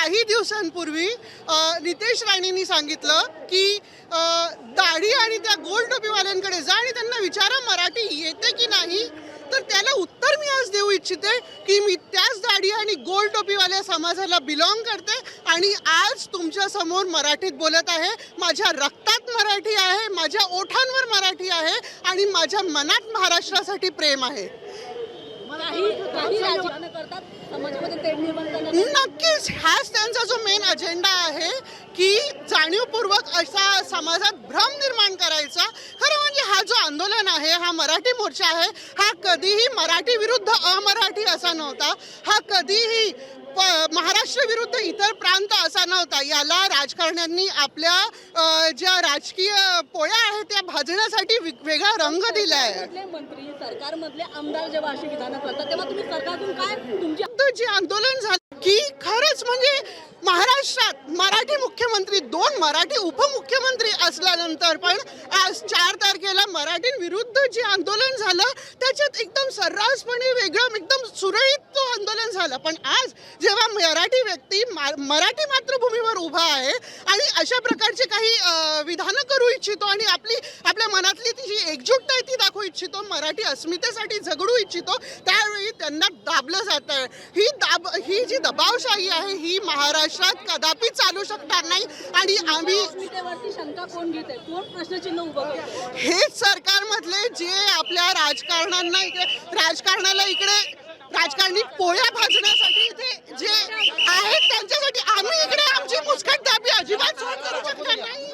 काही दिवसांपूर्वी नितेश राणेंनी सांगितलं की दाढी आणि त्या गोल टोपीवाल्यांकडे जा आणि त्यांना विचारा मराठी येते की नाही. तर त्याला उत्तर मी आज देऊ इच्छिते की मी त्याच दाढी आणि गोल टोपीवाल्या समाजाला बिलॉंग करते आणि आज तुमच्यासमोर मराठीत बोलत आहे. माझ्या रक्तात मराठी आहे माझ्या ओठांवर मराठी आहे आणि माझ्या मनात महाराष्ट्रासाठी प्रेम आहे. नक्कीच. हाच त्यांचा जो मेन अजेंडा आहे की जाणीवपूर्वक असा समाजात भ्रम निर्माण करायचा. खरं म्हणजे हा जो आंदोलन आहे हा मराठी मोर्चा आहे हा कधीही मराठी विरुद्ध अमराठी असा नव्हता. हा कधीही प- महाराष्ट्र विरुद्ध इतर प्रांत असा नव्हता. याला राजकारण्यांनी आपल्या ज्या राजकीय पोळ्या आहेत त्या भाजण्यासाठी वेगळा रंग दिला आहे सरकारमधले मंत्री सरकारमधले आमदार जेव्हा अशी विधानं करतात तेव्हा तुम्ही सरकारतून काय तुमची तर जे आंदोलन झालं की खरंच म्हणजे महाराष्ट्रात मराठी मुख्यमंत्री दोन मराठी उपमुख्यमंत्री असल्यानंतर पण आज चार तारखेला मराठींविरुद्ध जे आंदोलन झालं त्याच्यात एकदम सर्रासपणे वेगळं एकदम सुरळीत तो आंदोलन झालं. पण आज जेव्हा मराठी व्यक्ती मा- मराठी मातृभूमीवर उभा आहे आणि अशा प्रकारचे काही विधानं करू इच्छितो आणि आपली आपल्या मनातली ती जी एकजूटता आहे ती इच्छितो मराठी अस्मितेसाठी झगडू इच्छितो त्यावेळी त्यांना दाबलं जात आहे ही दाब ही जी दबावशाही आहे ही महाराष्ट्रात कदापि चालू शकणार नाही. आणि आम्ही अस्मितेवरती शंका कोण घेते? कोण प्रश्नचिन्ह उभं करते? हेच सरकारमधले जे आपल्या राजकारणांना इकडे राजकारणाला इकडे राजकारणी पोळ्या भाजण्यासाठी इथे जे आहेत त्यांच्यासाठी आम्ही इकडे आमची मुस्कट दाबी अजिबात करू शकणार नाही.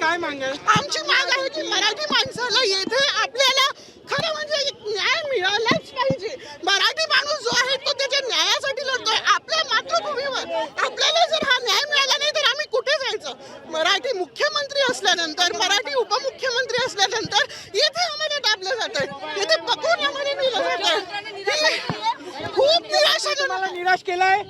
काय मागणी आमची माग आहे की मराठी माणसाला येथे आपल्याला खरं म्हणजे न्याय मिळालाच पाहिजे. मराठी माणूस जो आहे तो त्याच्या न्यायासाठी लढतोय. आपल्या मातृभूमीवर आपल्याला जर हा न्याय मिळाला नाही तर आम्ही कुठे जायचं? मराठी मुख्यमंत्री असल्यानंतर मराठी उपमुख्यमंत्री असल्यानंतर येथे आम्हाला दाबलं जातंय येथे पकडून तुम्हाला निराश केलाय?